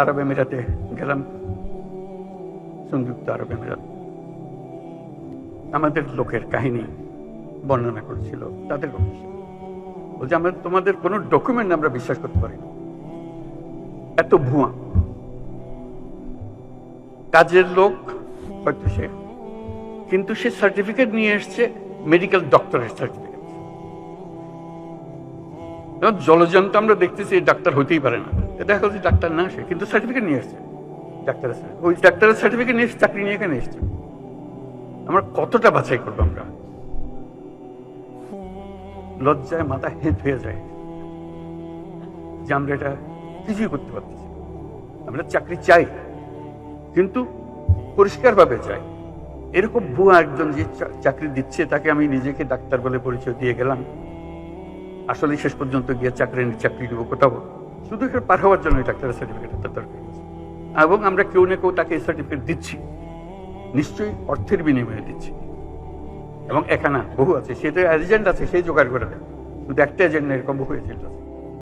আরব আমিরাতে গেলাম, সংযুক্ত আরব আমিরাত আমাদের লোকের কাহিনী বর্ণনা করছিল তাদের বলছে, আমরা তোমাদের কোনো ডকুমেন্ট আমরা বিশ্বাস করতে পারি এত ভুয়া। কাজের লোক হয়তো সে, কিন্তু সে সার্টিফিকেট নিয়ে এসছে মেডিকেল ডক্টরের সার্টিফিকেট জলজন্ত আমরা দেখতেছি ডাক্তার হতেই পারে না। দেখা যাচ্ছে ডাক্তার না সে কিন্তু সার্টিফিকেট নিয়ে এসছে ডাক্তারের। ওই ডাক্তারের সার্টিফিকেট নিয়ে চাকরি নিয়ে এখানে এসছে। আমরা কতটা বাছাই করব আমরা? লজ্জায় মাথা হেঁট হয়ে যায়। যে আমরা এটা কিছুই করতে পারতেছি আমরা চাকরি চাই, কিন্তু পরিষ্কারভাবে চাই। এরকম ভুয়া একজন যে চাকরি দিচ্ছে, তাকে আমি নিজেকে ডাক্তার বলে পরিচয় দিয়ে গেলাম। আসলে শেষ পর্যন্ত গিয়ে চাকরি চাকরি নেব কোথাও শুধু এখানে পার হওয়ার জন্য ডাক্তারের সার্টিফিকেট দরকার এবং আমরা কেউ না কেউ তাকে এই সার্টিফিকেট দিচ্ছি। নিশ্চয়ই অর্থের বিনিময়ে দিচ্ছি। এবং এখানে বহু আছে সেটা এজেন্ট আছে সেই জোগাড় করে দেয়। শুধু একটা এজেন্ট না, এরকম বহু এজেন্ট আছে।